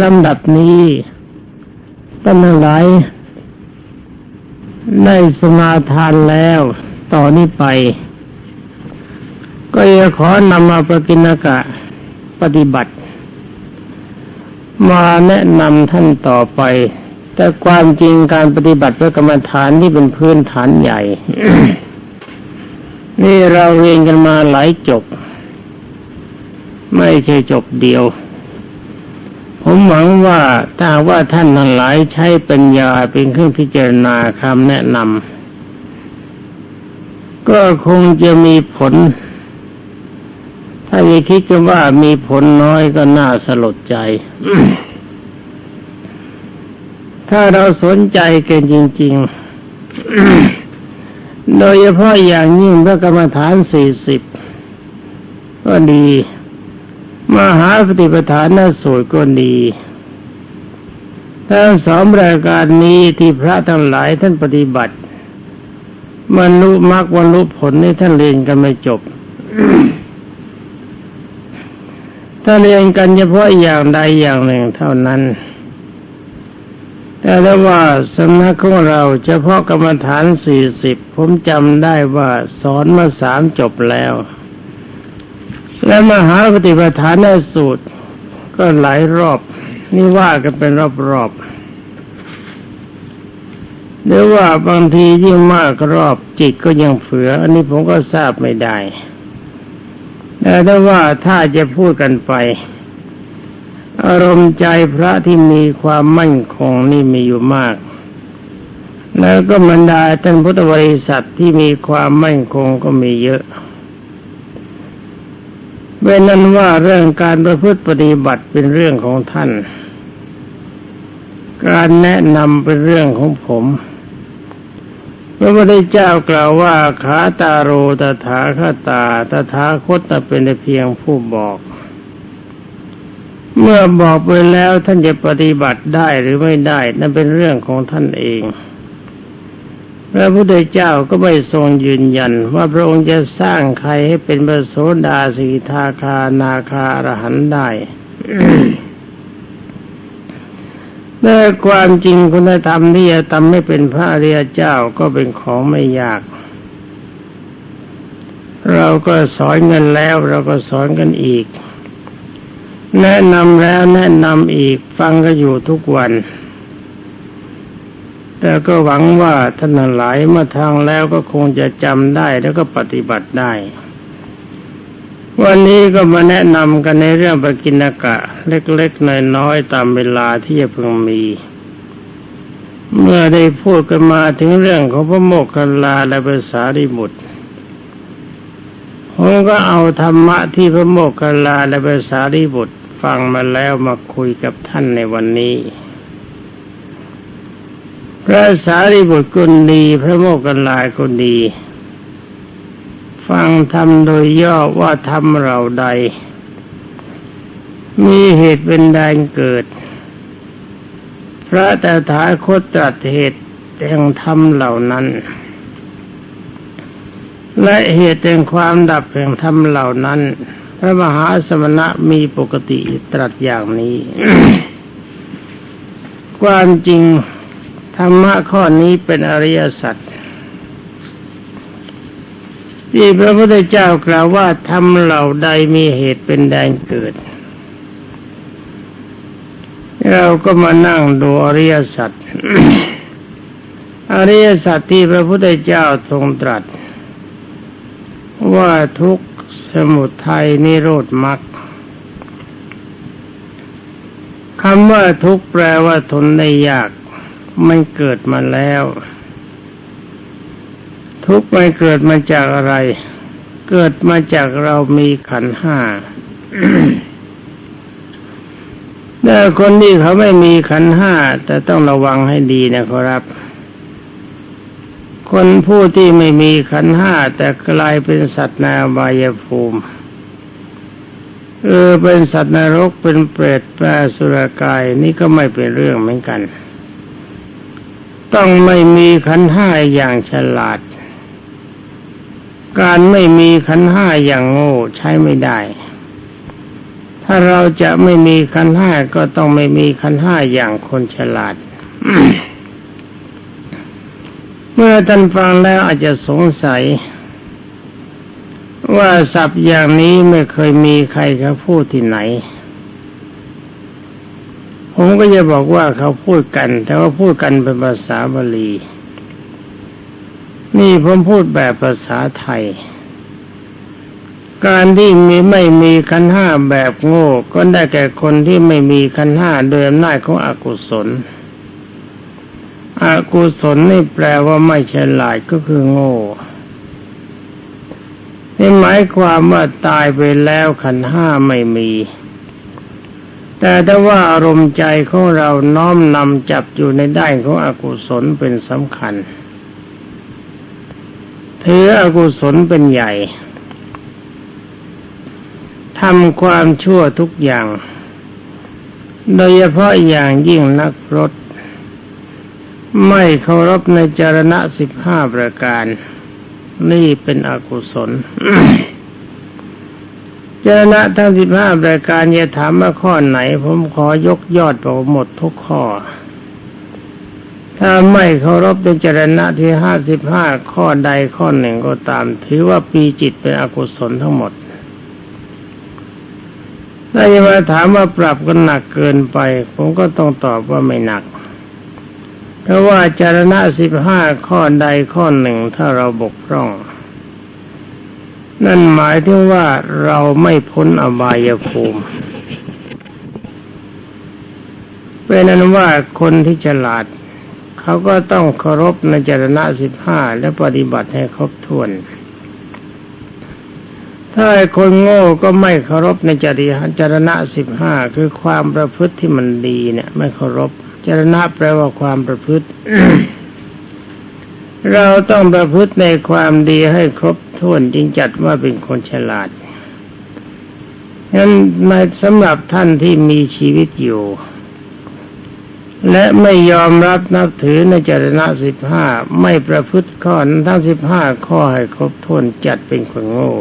ลำดับนี้ท่านทั้งหลายได้สมาทานแล้วต่อนนี้ไป ก็จะขอนำมาปกินกะปฏิบัติ มาแนะนำท่านต่อไป แต่ความจริงการปฏิบัติพระกรรมฐานที่เป็นพื้นฐานใหญ่ นี่เราเรียนกันมาหลายจบ ไม่ใช่จบเดียว ผมหวังว่าถ้าว่าท่านทั้งหลายใช้ปัญญาเป็นเครื่องพิจารณาคำแนะนำก็คงจะมีผล ถ้าจะคิดกันว่ามีผลน้อยก็น่าสลดใจ ถ้าเราสนใจกันจริง ๆ โดยเฉพาะอย่างยิ่งพระกรรมฐานสี่สิบก็ดี มหาปฏิปทานสูตรก็ดีทั้งสองรายการนี้ที่พระทั้งหลายท่านปฏิบัติมนุมรรควันรู้ผลนี่ท่านเรียนกันไม่จบ ถ้าเรียนกันเฉพาะอย่างใดอย่างหนึ่งเท่านั้น แต่ถ้าว่าสำนักของเราเฉพาะกรรมฐานสี่สิบผมจำได้ว่าสอนมาสามจบแล้ว และมหาปฏิปทานในสูตร ก็หลายรอบ นี่ว่ากันเป็นรอบๆหรือว่าบางทียิ่งมากรอบจิตก็ยังเฟือ อันนี้ผมก็ทราบไม่ได้แต่ถ้าว่าถ้าจะพูดกันไป อารมณ์ใจพระที่มีความมั่นคงนี่มีอยู่มากแล้วก็บรรดาท่านพุทธบริษัทที่มีความมั่นคงก็มีเยอะ เว้นนั้นว่าเรื่องการประพฤติปฏิบัติเป็นเรื่องของท่าน การแนะนำเป็นเรื่องของผมพระพุทธเจ้ากล่าวว่าขาตาโรตถาคตาตถาคตเป็นเพียงผู้บอก เมื่อบอกไปแล้วท่านจะปฏิบัติได้หรือไม่ได้ นั่นเป็นเรื่องของท่านเอง พระพุทธเจ้าก็ไม่ทรงยืนยัน ว่าพระองค์จะสร้างใครให้เป็นพระโสดาสีทาคานาคาอรหันได้แต่ความจริงคุณธรรมที่จะทำให้เป็นพระอริยเจ้าก็เป็นของไม่ยาก เราก็สอนกันแล้วเราก็สอนกันอีก แนะนำแล้วแนะนำอีกฟังก็อยู่ทุกวัน แต่ก็หวังว่าท่านหลายมาทางแล้วก็คงจะจำได้แล้วก็ปฏิบัติได้ วันนี้ก็มาแนะนำกันในเรื่องปกินกะ เล็กๆน้อยๆตามเวลาที่จะพึงมี เมื่อได้พูดกันมาถึงเรื่องของพระโมกขลาและภาษาริบุตรผมก็เอาธรรมะที่พระโมกขลาและภาษาริบุตรฟังมาแล้วมาคุยกับท่านในวันนี้ พระสารีบุตรคนดี พระโมกขลายคนดี ฟังธรรมโดยย่อว่าธรรมเราใด มีเหตุเป็นแดนเกิด พระตถาคตตรัสเหตุแห่งธรรมเหล่านั้น และเหตุแห่งความดับแห่งธรรมเหล่านั้น พระมหาสมณะมีปกติตรัสอย่างนี้ ความจริง ธรรมะข้อนี้เป็นอริยสัจที่พระพุทธเจ้ากล่าวว่าทำเหล่าใดมีเหตุเป็นแดนเกิด เราก็มานั่งดูอริยสัจอริยสัจที่พระพุทธเจ้าทรงตรัส ว่าทุกสมุทัยนิโรธมรรคคำว่าทุกแปลว่าทนได้ยาก มันเกิดมาแล้ว ทุกไม่เกิดมาจากอะไร เกิดมาจากเรามีขันห้าแต่คนที่เขาไม่มีขันห้าแต่ต้องระวังให้ดีนะครับ คนผู้ที่ไม่มีขันห้าแต่กลายเป็นสัตว์นอบายภูมิเออเป็นสัตว์นรกเป็นเปรตแปรสุรกายนี่ก็ไม่เป็นเรื่องเหมือนกัน ต้องไม่มีขันห้าอย่างฉลาด การไม่มีขันห้าอย่างโง่ใช้ไม่ได้ ถ้าเราจะไม่มีขันห้าก็ต้องไม่มีขันห้าอย่างคนฉลาด เมื่อท่านฟังแล้วอาจจะสงสัย ว่าศัพท์อย่างนี้ไม่เคยมีใครเขาพูดที่ไหน ผมก็จะบอกว่าเขาพูดกัน แต่ว่าพูดกันเป็นภาษาบาลี นี่ผมพูดแบบภาษาไทย การที่มีไม่มีขันห้าแบบโง่ ก็ได้แก่คนที่ไม่มีขันห้าโดยอำนาจของอกุศล อกุศลนี่แปลว่าไม่ฉลาดก็คือโง่นี่หมายความว่าตายไปแล้วขันห้าไม่มี แต่ถ้าว่าอารมณ์ใจของเราน้อมนำจับอยู่ในด้านของอกุศลเป็นสำคัญถืออกุศลเป็นใหญ่ทำความชั่วทุกอย่าง โดยเฉพาะอย่างยิ่งนักรถ ไม่เคารพในจรณะสิบห้าประการ นี่เป็นอกุศล จรณะทั้งสิบห้าประการจะถามว่าข้อไหน ผมขอยกยอดบอกหมดทุกข้อ ถ้าไม่เคารพในจรณะที่ห้าสิบห้าข้อใดข้อหนึ่งก็ตาม ถือว่าปีจิตเป็นอกุศลทั้งหมดถ้าจะมาถามว่าปรับกันหนักเกินไป ผมก็ต้องตอบว่าไม่หนัก เพราะว่าจารณะสิบห้าข้อใดข้อหนึ่งถ้าเราบกพร่อง นั่นหมายถึงว่าเราไม่พ้นอบายภูมิเป็นนั้นว่าคนที่ฉลาด เขาก็ต้องเคารพในจรณะสิบห้าและปฏิบัติให้ครบถ้วน ถ้าคนโง่ก็ไม่เคารพในจริยจรณะสิบห้าคือความประพฤติที่มันดีเนี่ย ไม่เคารพจรณะแปลว่าความประพฤติ เราต้องประพฤติในความดีให้ครบ ถ้วนจึงจัดว่าเป็นคนฉลาดงั้นในสำหรับท่านที่มีชีวิตอยู่ และไม่ยอมรับนับถือในจรณะสิบห้าไม่ประพฤติข้อทั้งสิบห้าข้อให้ครบถ้วนจัดเป็นคนโง่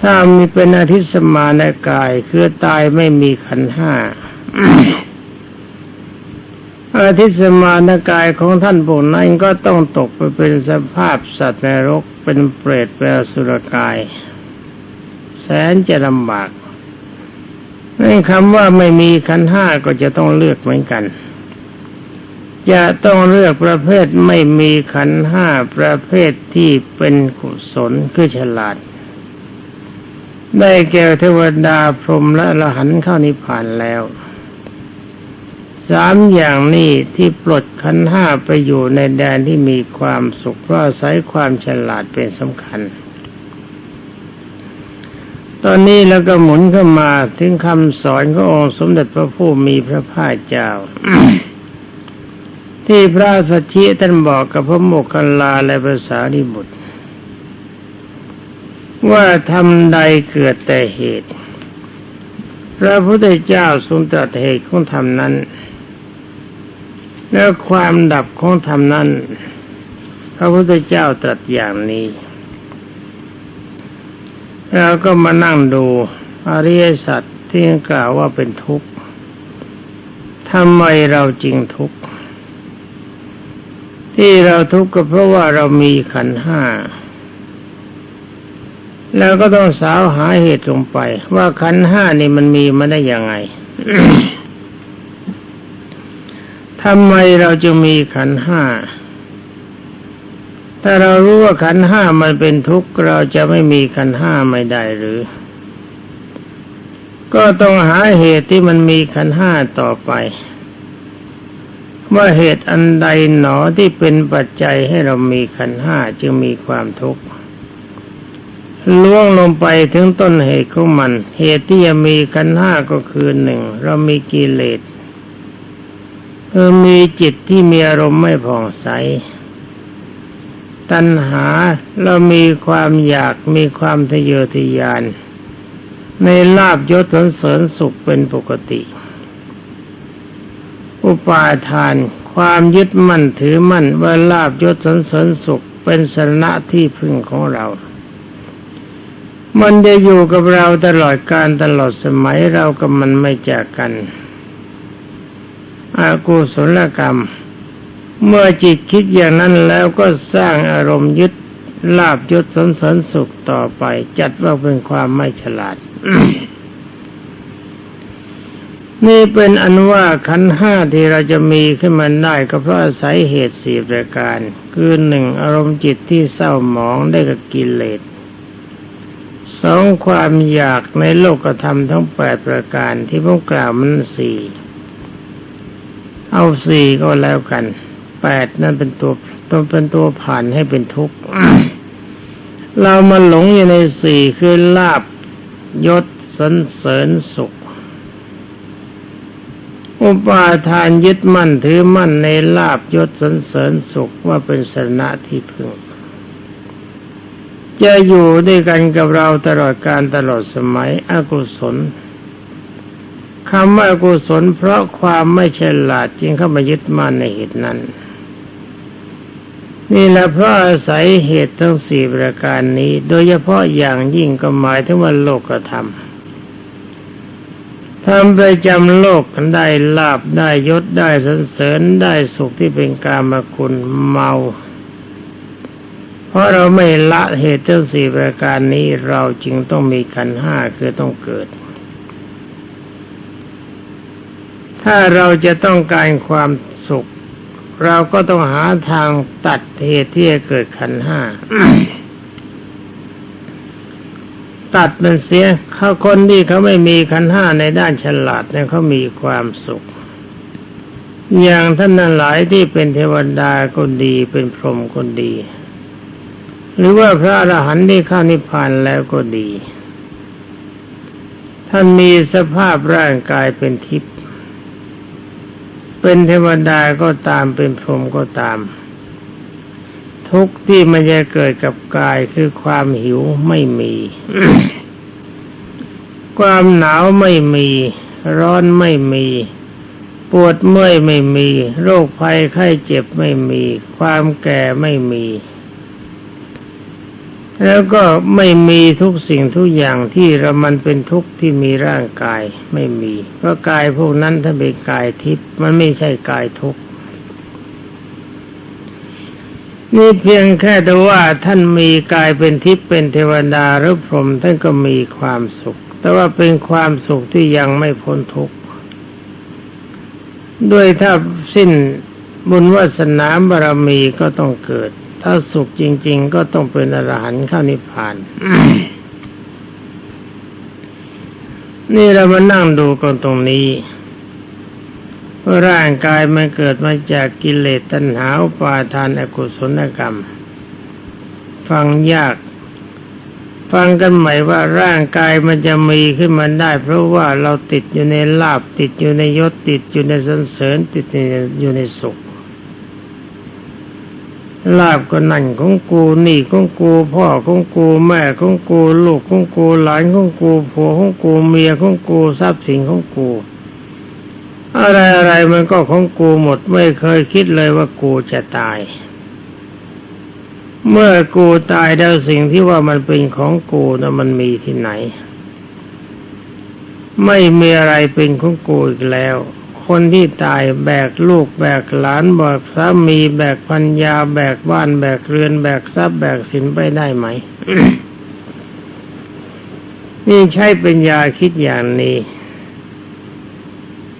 ถ้ามีเป็นอธิสมานกายคือตายไม่มีขันห้า อาทิสมานกายของท่านพวกนั้นก็ต้องตกไปเป็นสภาพสัตว์ในรกเป็นเปรตเป็นสุรกาย แสนจะลำบากนั่นคำว่าไม่มีขันห้าก็จะต้องเลือกเหมือนกัน จะต้องเลือกประเภทไม่มีขันห้าประเภทที่เป็นกุศลคือฉลาด ได้แก่เทวดาพรหมและละหันเข้านิพพานแล้ว สามอย่างนี้ที่ปลดขันห้าไปอยู่ในแดนที่มีความสุขเพราะอาศัยความฉลาดเป็นสำคัญ ตอนนี้แล้วก็หมุนเข้ามาถึงคำสอนขององค์สมเด็จพระผู้มีพระภาคเจ้า ที่พระสัชชิท่านบอกกับพระโมคคัลลาและภาษาดิบุตร ว่าทำใดเกิดแต่เหตุพระพุทธเจ้าทรงตรัสเหตุของธรรมนั้น แล้วความดับของธรรมนั้น พระพุทธเจ้าตรัสอย่างนี้เราก็มานั่งดูอริยสัจที่กล่าวว่าเป็นทุกข์ทำไมเราจริงทุกข์ ที่เราทุกข์ก็เพราะว่าเรามีขันห้า แล้วก็ต้องสาวหาเหตุลงไป ว่าขันห้านี่มันมีมาได้ยังไง ทำไมเราจะมีขันห้า ถ้าเรารู้ว่าขันห้ามันเป็นทุกข์เราจะไม่มีขันห้าไม่ได้หรือ ก็ต้องหาเหตุที่มันมีขันห้าต่อไปว่าเหตุอันใดหนอที่เป็นปัจจัยให้เรามีขันห้าจึงมีความทุกข์ล่วงลงไปถึงต้นเหตุของมัน เหตุที่จะมีกันห้าก็คือหนึ่งเรามีกิเลส คือมีจิตที่มีอารมณ์ไม่ผ่องใส ตัณหาเรามีความอยากมีความทะเยอทะยาน ในลาบยศสนเสริญสุขเป็นปกติ อุปาทานความยึดมั่นถือมั่นว่าลาบยศสนเสริญสุขเป็นสรณะที่พึ่งของเรา มันจะอยู่กับเราตลอดการตลอดสมัยเรากับมันไม่จากกัน อากุศลกรรม เมื่อจิตคิดอย่างนั้นแล้วก็สร้างอารมณ์ยึดลาบยศสนสริญสุขต่อไป จัดว่าเป็นความไม่ฉลาด นี่เป็นอันว่าขันห้าที่เราจะมีขึ้นมาได้ก็เพราะอาศัยเหตุสี่ประการ คือหนึ่งอารมณ์จิตที่เศร้าหมองได้กับกิเลสสองความอยากในโลกธรรมทั้งแปดประการที่ผมกล่าวมันสี่ เอาสี่ก็แล้วกันแปดนั่นเป็นตัวต้องเป็นตัวผ่านให้เป็นทุกข์เรามาหลงอยู่ในสี่คือลาบยศสันเสริญสุข อุปาทานยึดมั่นถือมั่นในลาบยศสันเสริญสุขว่าเป็นสนะที่พึ่งจะอยู่ด้วยกันกับเราตลอดการตลอดสมัยอกุศล คำว่ากุศลเพราะความไม่ฉลาดจึงเข้ามายึดมั่นในเหตุนั้น นี่แหละเพราะอาศัยเหตุทั้งสี่ประการนี้ โดยเฉพาะอย่างยิ่งก็หมายถึงว่าโลกธรรมทำไปจำโลกกันได้ลาบได้ยศได้สรรเสริญได้สุขที่เป็นกามคุณเมา เพราะเราไม่ละเหตุทั้งสี่ประการนี้เราจึงต้องมีขันห้าคือต้องเกิด ถ้าเราจะต้องการความสุข เราก็ต้องหาทางตัดเหตุที่จะเกิดขันห้าตัดมันเสียเขาคนที่เขาไม่มีขันห้าในด้านฉลาดเนี่ยเขามีความสุข อย่างท่านนั้นหลายที่เป็นเทวดาก็ดีเป็นพรหมก็ดี หรือว่าพระอรหันต์ที่เข้านิพพานแล้วก็ดี ท่านมีสภาพร่างกายเป็นทิพย์ เป็นเทวดาก็ตามเป็นพรหมก็ตาม ทุกที่มันจะเกิดกับกายคือความหิวไม่มี ความหนาวไม่มี ร้อนไม่มี ปวดเมื่อยไม่มี โรคภัยไข้เจ็บไม่มี ความแก่ไม่มี แล้วก็ไม่มีทุกสิ่งทุกอย่างที่เรามันเป็นทุกข์ที่มีร่างกายไม่มีเพราะกายพวกนั้นถ้าเป็นกายทิพย์มันไม่ใช่กายทุกข์นี่เพียงแค่แต่ว่าท่านมีกายเป็นทิพย์เป็นเทวดาหรือพรหมท่านก็มีความสุข แต่ว่าเป็นความสุขที่ยังไม่พ้นทุกข์ด้วยถ้าสิ้นบุญวาสนาบารมีก็ต้องเกิด ถ้าสุขจริง ๆ ก็ต้องเป็นอรหันต์เข้านิพพาน นี่เรามานั่งดูกันตรงนี้ ร่างกายมันเกิดมาจากกิเลสตัณหาอุปาทานอกุศลกรรม ฟังยาก ฟังกันใหม่ว่าร่างกายมันจะมีขึ้นมาได้ เพราะว่าเราติดอยู่ในลาบติดอยู่ในยศติดอยู่ในสันเสริญติดอยู่ในสุข ลาบก็นั่นของกูนี่ของกูพ่อของกูแม่ของกูลูกของกูหลานของกูผัวของกูเมียของกูทรัพย์สินของกู อะไรอะไรมันก็ของกูหมดไม่เคยคิดเลยว่ากูจะตาย เมื่อกูตายแล้วสิ่งที่ว่ามันเป็นของกูนะมันมีที่ไหน ไม่มีอะไรเป็นของกูอีกแล้ว คนที่ตายแบกลูกแบกหลานแบกสามีแบกพันยาแบกบ้านแบกเรือนแบกทรัพย์แบกสินไปได้ไหม นี่ใช่เป็นยาคิดอย่างนี้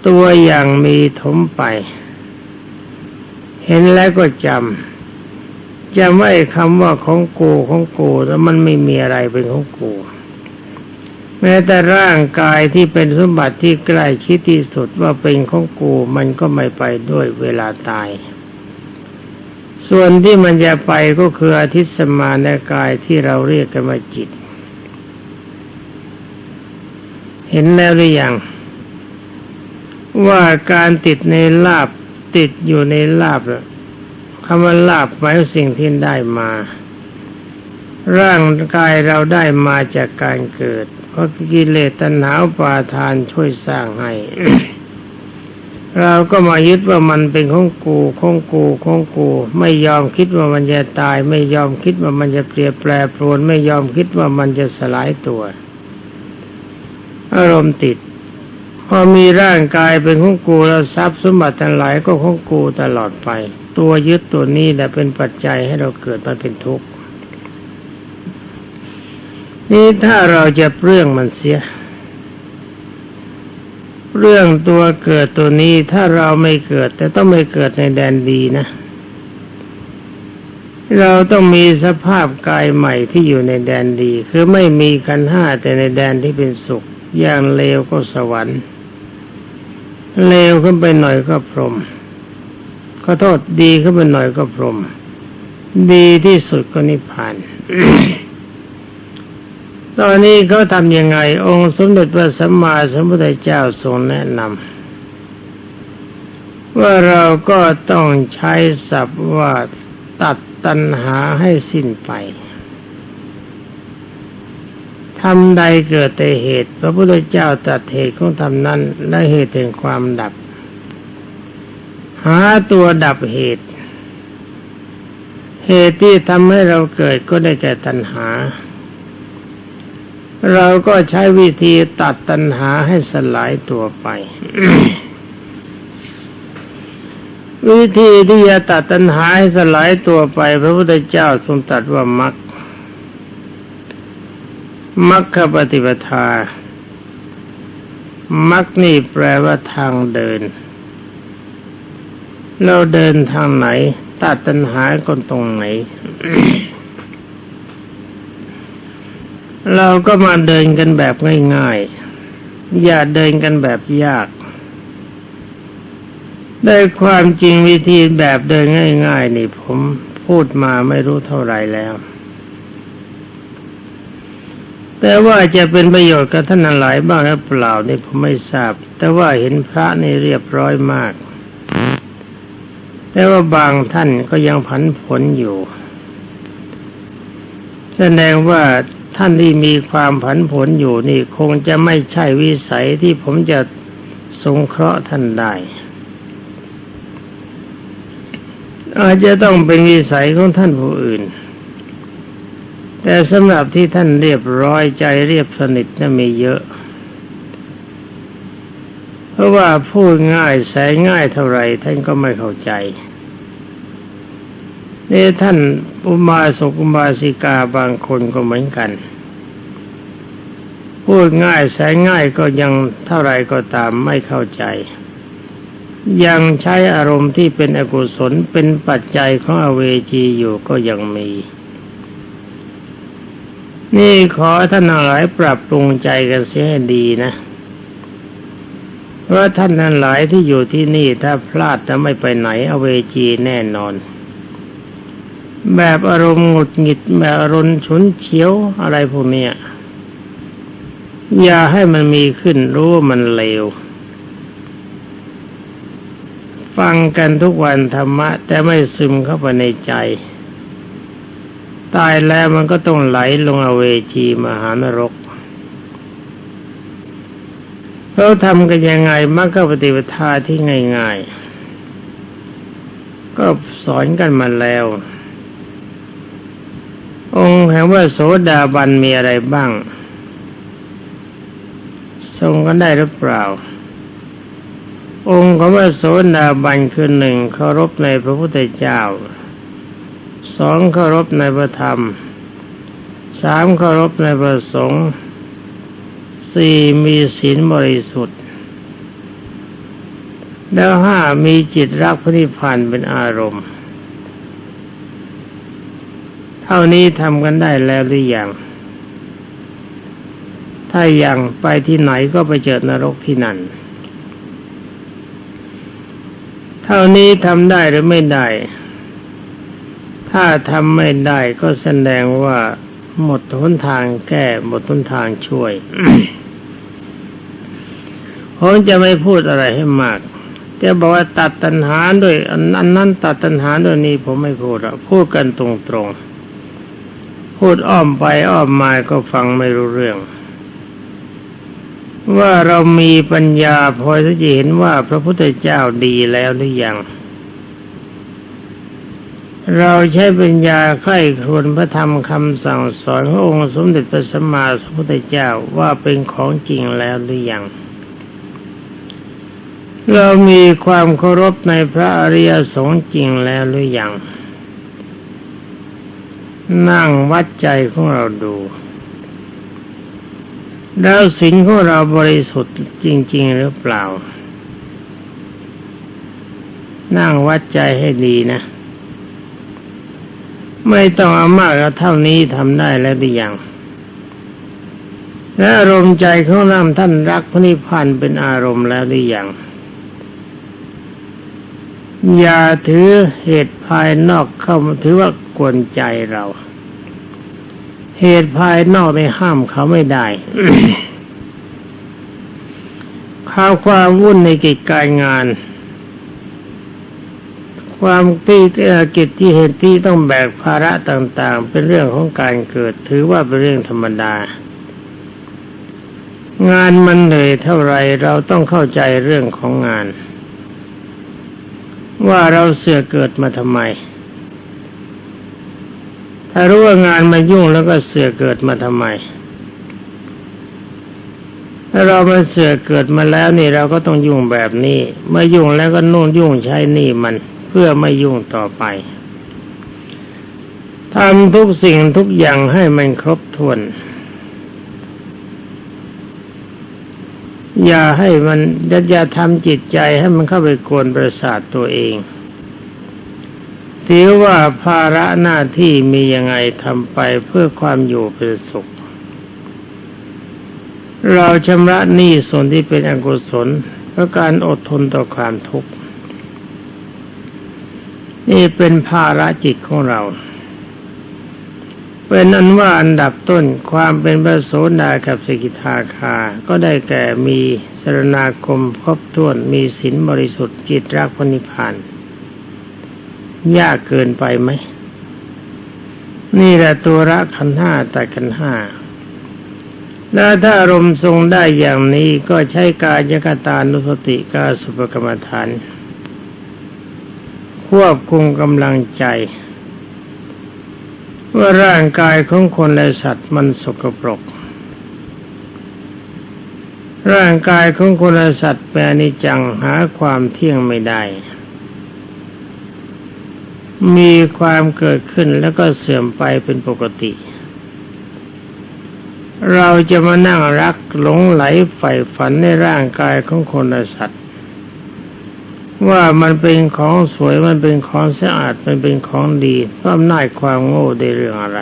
ตัวอย่างมีถมไป เห็นแล้วก็จำจะไม่คำว่าของกูของกูแล้วมันไม่มีอะไรเป็นของกู แม้แต่ร่างกายที่เป็นสมบัติที่ใกล้ชิดที่สุดว่าเป็นของกูมันก็ไม่ไปด้วยเวลาตาย ส่วนที่มันจะไปก็คืออาทิตย์สมาในกายที่เราเรียกกันว่าจิต เห็นแล้วหรือยังว่าการติดในลาบติดอยู่ในลาบคำว่าลาบหมายสิ่งที่ได้มา ร่างกายเราได้มาจากการเกิด เพราะกิเลสตัณหาปาทานช่วยสร้างให้ เราก็มายึดว่ามันเป็นของกูของกูของกู ไม่ยอมคิดว่ามันจะตาย ไม่ยอมคิดว่ามันจะเปลี่ยนแปลปรวน ไม่ยอมคิดว่ามันจะสลายตัว อารมณ์ติด พอมีร่างกายเป็นของกูแล้วทรัพย์สมบัติทั้งหลายก็ของกูตลอดไป ตัวยึดตัวนี้แหละเป็นปัจจัยให้เราเกิดมาเป็นทุกข์ นี่ถ้าเราจะเปลื้องมันเสีย เรื่องตัวเกิดตัวนี้ถ้าเราไม่เกิด แต่ต้องไม่เกิดในแดนดีนะ เราต้องมีสภาพกายใหม่ที่อยู่ในแดนดี คือไม่มีขันห้าแต่ในแดนที่เป็นสุข อย่างเลวก็สวรรค์ เลวขึ้นไปหน่อยก็พรหมขอโทษดีขึ้นไปหน่อยก็พรหมดีที่สุดก็นิพพาน ตอนนี้เขาทำยังไง องค์สมเด็จพระสัมมาสัมพุทธเจ้าทรงแนะนำว่าเราก็ต้องใช้ศัพท์ว่าตัดตัณหาให้สิ้นไปทำใดเกิดแต่เหตุ พระพุทธเจ้าตัดเหตุของทำนั้นและเหตุแห่งความดับ หาตัวดับเหตุ เหตุที่ทำให้เราเกิดก็ได้แก่ตัณหา เราก็ใช้วิธีตัดตัณหาให้สลายตัวไป วิธีที่จะตัดตัณหาให้สลายตัวไป พระพุทธเจ้าทรงตรัสว่ามักมัคคปฏิปทา มักนี่แปลว่าทางเดิน เราเดินทางไหน ตัดตัณหาคนตรงไหน เราก็มาเดินกันแบบง่ายๆ อย่าเดินกันแบบยากได้ความจริงวิธีแบบเดินง่ายๆ นี่ผมพูดมาไม่รู้เท่าไรแล้ว แต่ว่าจะเป็นประโยชน์กับท่านหลายบ้างหรือเปล่านี่ผมไม่ทราบ แต่ว่าเห็นพระนี่เรียบร้อยมาก แต่ว่าบางท่านก็ยังผันผวนอยู่ แสดงว่า ท่านที่มีความผันผวนอยู่นี่คงจะไม่ใช่วิสัยที่ผมจะสงเคราะห์ท่านได้อาจจะต้องเป็นวิสัยของท่านผู้อื่น แต่สำหรับที่ท่านเรียบร้อยใจเรียบสนิทนั้นมีเยอะ เพราะว่าพูดง่ายแสง่ายเท่าไรท่านก็ไม่เข้าใจ นี่ท่านอุมาสกุมาสิกาบางคนก็เหมือนกัน พูดง่ายแสนง่ายก็ยังเท่าไรก็ตามไม่เข้าใจ ยังใช้อารมณ์ที่เป็นอกุศลเป็นปัจจัยของอเวจีอยู่ก็ยังมี นี่ขอท่านหลายปรับปรุงใจกันเสียให้ดีนะเพราะท่านทั้งหลายที่อยู่ที่นี่ถ้าพลาดจะไม่ไปไหนอเวจีแน่นอน แบบอารมณ์หงุดหงิดแบบอารมณ์ฉุนเฉียวอะไรพวกนี้อย่าให้มันมีขึ้นรู้ว่ามันเลว ฟังกันทุกวันธรรมะ แต่ไม่ซึมเข้าไปในใจ ตายแล้วมันก็ต้องไหลลงอเวจีมหานรกเขาทำกันยังไงมักก็ปฏิปทาที่ง่าย ๆ ก็สอนกันมาแล้ว องค์แห่งว่าโสดาบันมีอะไรบ้าง ทรงกันได้หรือเปล่า องค์ของว่าโสดาบันคือหนึ่งเคารพในพระพุทธเจ้าสองเคารพในพระธรรมสามเคารพในพระสงฆ์สี่มีศีลบริสุทธิ์ แล้วห้ามีจิตรักพระนิพพานเป็นอารมณ์ ท่านี้ทำกันได้แล้วหรือยัง ถ้ายังไปที่ไหนก็ไปเจอนรกที่นั่น เท่านี้ทำได้หรือไม่ได้ ถ้าทำไม่ได้ก็แสดงว่า หมดทุนทางแก้หมดทุนทางช่วยผมจะไม่พูดอะไรให้มาก จะบอกว่าตัดตัณหาด้วยอันนั้นตัดตัณหาด้วยนี้ผมไม่พูดอะพูดกันตรงๆ พูดอ้อมไปอ้อมมาก็ฟังไม่รู้เรื่อง ว่าเรามีปัญญาพอจะเห็นว่าพระพุทธเจ้าดีแล้วหรือยัง เราใช้ปัญญาใคร่ควญพระธรรมคำสั่งสอนขององค์สมเด็จพระสัมมาสัมพุทธเจ้าว่าเป็นของจริงแล้วหรือยังเรามีความเคารพในพระอริยสงฆ์จริงแล้วหรือยัง นั่งวัดใจของเราดู แล้วศีลของเราบริสุทธิ์จริง ๆ หรือเปล่า นั่งวัดใจให้ดีนะ ไม่ต้องเอามากเอาเท่านี้ทำได้แล้วหรือยังและอารมณ์ใจของเราท่านรักพระนิพพานเป็นอารมณ์แล้วหรือยัง อย่าถือเหตุภายนอกเข้ามาถือว่ากวนใจเรา เหตุภายนอกในห้ามเขาไม่ได้ข้าวความวุ่นในกิจการงาน ความที่กิจที่เหตุที่ต้องแบกภาระต่าง ๆ เป็นเรื่องของการเกิด ถือว่าเป็นเรื่องธรรมดา งานมันเหนื่อยเท่าไรเราต้องเข้าใจเรื่องของงาน ว่าเราเสือเกิดมาทำไม ถ้ารู้ว่างานมันยุ่งแล้วก็เสือเกิดมาทำไม ถ้าเรามันเสือเกิดมาแล้วนี่เราก็ต้องยุ่งแบบนี้เมื่อยุ่งแล้วก็นู่นยุ่งใช้นี่มันเพื่อไม่ยุ่งต่อไปทำทุกสิ่งทุกอย่างให้มันครบถ้วน อย่าให้มันอย่าทำจิตใจให้มันเข้าไปกวนประสาทตัวเองถือว่าภาระหน้าที่มียังไงทำไปเพื่อความอยู่เป็นสุข เราชำระหนี้ส่วนที่เป็นอกุศลเพราะการอดทนต่อความทุกข์ นี่เป็นภาระจิตของเรา เป็นอันว่าอันดับต้นความเป็นพระโสดากับสกิทาคา ก็ได้แก่มีสรณาคมครบถ้วนมีศีลบริสุทธิ์จิตรักพระนิพพานยากเกินไปไหม นี่แหละตัวละขันห้าแต่ขันห้าแล้วถ้าอารมณ์ทรงได้อย่างนี้ก็ใช้กายกตานุสติกาสุปกรรมฐาน ควบคุมกำลังใจ ว่าร่างกายของคนและสัตว์มันสกปรก ร่างกายของคนและสัตว์แปรนิจังหาความเที่ยงไม่ได้ มีความเกิดขึ้นแล้วก็เสื่อมไปเป็นปกติ เราจะมานั่งรักหลงไหลใฝ่ฝันในร่างกายของคนและสัตว์ ว่ามันเป็นของสวยมันเป็นของสะอาดมันเป็นของดีเพราะอำนาจความโง่ได้เรื่องอะไร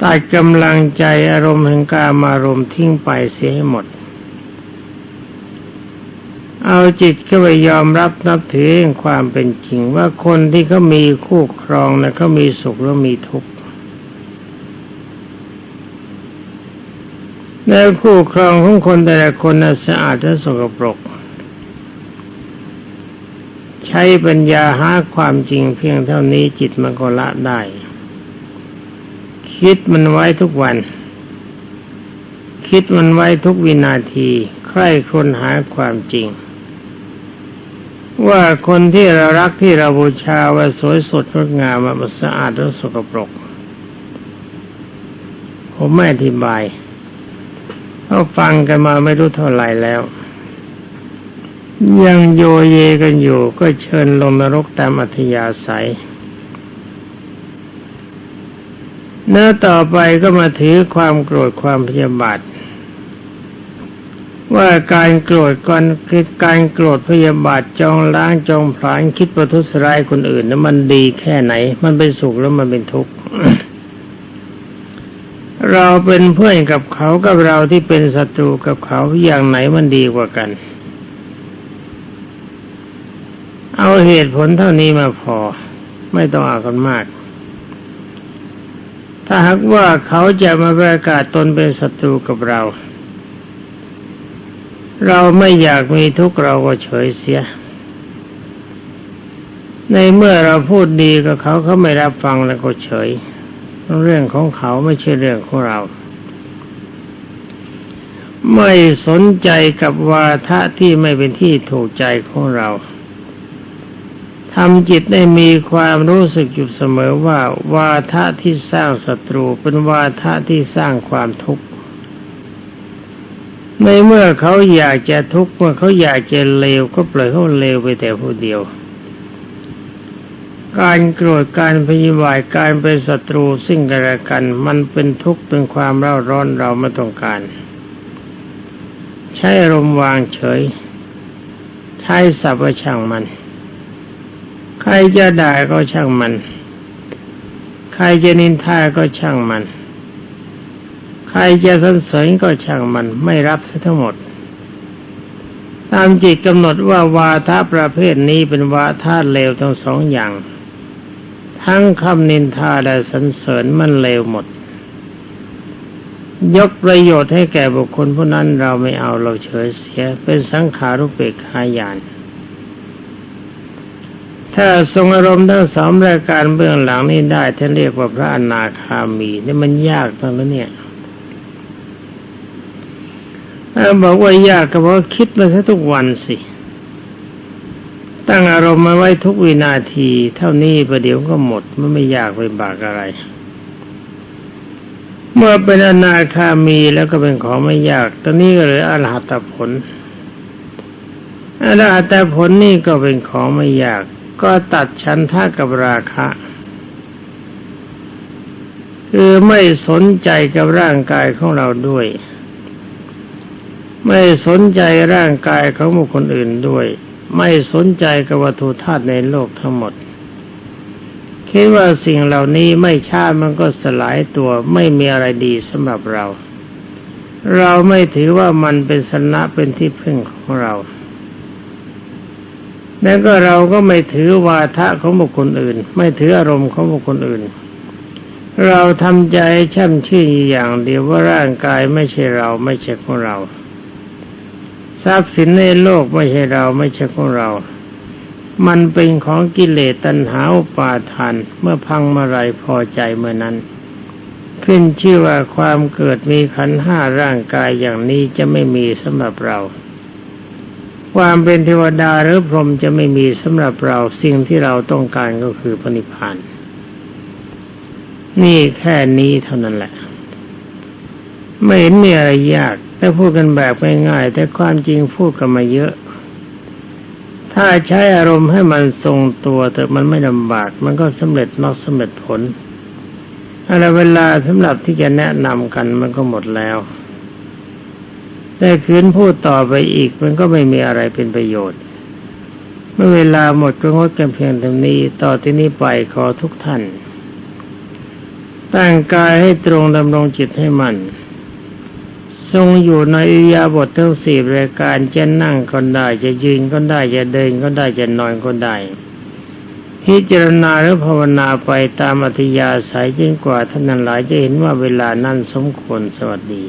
ตัดกำลังใจอารมณ์แห่งกามารมณ์ทิ้งไปเสียให้หมด เอาจิตก็ไปยอมรับนับถือความเป็นจริงว่าคนที่เขามีคู่ครองนะเขามีสุขแล้วมีทุกข์แล้วคู่ครองของคนแต่ละคนน่ะสะอาดและสกปรก ช้ปัญญาหาความจริงเพียงเท่านี้จิตมันก็ละได้ คิดมันไว้ทุกวัน คิดมันไว้ทุกวินาทีใคร่คนหาความจริง ว่าคนที่เรารักที่เราบูชาว่าสวยสดงดงามมันสะอาดและสกปรก ผมไม่อธิบายเขาฟังกันมาไม่รู้เท่าไหร่แล้ว ยังโยเยกันอยู่ก็เชิญลงนรกตามอัธยาศัย เนื้อต่อไปก็มาถือความโกรธความพยาบาทว่าการโกรธก่อนคือการโกรธพยาบาทจองล้างจองผลาญคิดประทุษร้ายคนอื่นนั้นมันดีแค่ไหน มันเป็นสุขแล้วมันเป็นทุกข์เราเป็นเพื่อนกับเขากับเราที่เป็นศัตรูกับเขาอย่างไหนมันดีกว่ากัน เอาเหตุผลเท่านี้มาพอ ไม่ต้องเอากันมาก ถ้าหากว่าเขาจะมาประกาศตนเป็นศัตรูกับเรา เราไม่อยากมีทุกข์เราก็เฉยเสีย ในเมื่อเราพูดดีกับเขาเขาไม่รับฟังแล้วก็เฉย เรื่องของเขาไม่ใช่เรื่องของเราไม่สนใจกับวาทะที่ไม่เป็นที่ถูกใจของเรา ทำจิตได้มีความรู้สึกอยู่เสมอว่า วาทะที่สร้างศัตรูเป็นวาทะที่สร้างความทุกข์ในเมื่อเขาอยากจะทุกข์เมื่อเขาอยากจะเลวก็ปล่อยเขาเลวไปแต่ผู้เดียว การโกรธการพยาบายการเป็นศัตรูซึ่งกันและกัน มันเป็นทุกข์เป็นความเร่าร้อนเราไม่ต้องการ ใช้อารมณ์วางเฉย ใช้สัพช่างมัน ครจะด่าก็ช่างมัน ใครจะนินทาก็ช่างมัน ใครจะสรรเสริญก็ช่างมัน ไม่รับทั้งหมด ตามจิตกำหนดว่าวาทะประเภทนี้เป็นวาทะเลวทั้งสองอย่าง ทั้งคำนินทาและสรรเสริญมันเลวหมด ยกประโยชน์ให้แก่บุคคลผู้นั้นเราไม่เอาเราเฉยเสียเป็นสังขารุปเปกขายาน ถ้าทรงอารมณ์ทั้งสองรายการเบื้องหลังนี้ได้ท่านเรียกว่าพระอนาคามีนี่มันยากทั้งนั้นเนี่ยถ้าบอกว่ายากก็บอกคิดมาซะทุกวันสิ ตั้งอารมณ์มาไว้ทุกวินาที เท่านี้ประเดี๋ยวก็หมดมันไม่ยากไปบากอะไร เมื่อเป็นอนาคามีแล้วก็เป็นของไม่ยาก ตอนนี้ก็เลยอรหัตผลอรหัตผลนี่ก็เป็นของไม่ยาก ก็ตัดชันท่ากับราคะ คือไม่สนใจกับร่างกายของเราด้วย ไม่สนใจร่างกายของบุคคลอื่นด้วย ไม่สนใจกับวัตถุธาตุในโลกทั้งหมด คิดว่าสิ่งเหล่านี้ไม่ช้ามันก็สลายตัวไม่มีอะไรดีสำหรับเรา เราไม่ถือว่ามันเป็นสนะเป็นที่พึ่งของเรา แล้วก็เราก็ไม่ถือวาทะของบุคคลอื่น ไม่ถืออารมณ์ของบุคคลอื่น เราทำใจแช่มชื่นอย่างเดียวว่าร่างกายไม่ใช่เราไม่ใช่ของเรา ทรัพย์สินในโลกไม่ใช่เราไม่ใช่ของเรา มันเป็นของกิเลสตัณหาอุปาทานเมื่อพังเมื่อไรพอใจเมื่อนั้น ขึ้นชื่อว่าความเกิดมีขันห้าร่างกายอย่างนี้จะไม่มีสำหรับเรา ความเป็นเทวดาหรือพรหมจะไม่มีสำหรับเราสิ่งที่เราต้องการก็คือพระนิพพานนี่แค่นี้เท่านั้นแหละ ไม่เห็นมีอะไรยากแต่พูดกันแบบง่ายๆแต่ความจริงพูดกันมาเยอะ ถ้าใช้อารมณ์ให้มันทรงตัวแต่มันไม่ลำบากมันก็สำเร็จนอกสำเร็จผลอะไรเวลาสำหรับที่จะแนะนำกันมันก็หมดแล้ว แต่คืนพูดต่อไปอีก มันก็ไม่มีอะไรเป็นประโยชน์ เมื่อเวลาหมดก็งดกันเพียงเท่านี้ต่อที่นี้ไปขอทุกท่าน ตั้งกายให้ตรงดำรงจิตให้มันทรงอยู่ในอิรยาบถทั้งสี่รายการจะนั่งก็ได้ จะยืนก็ได้จะเดินก็ได้จะนอนก็ได้พิจารณาหรือภาวนาไปตามอัธยาศัยยิ่งกว่าท่านนั้นหลายจะเห็นว่าเวลานั้นสมควรสวัสดี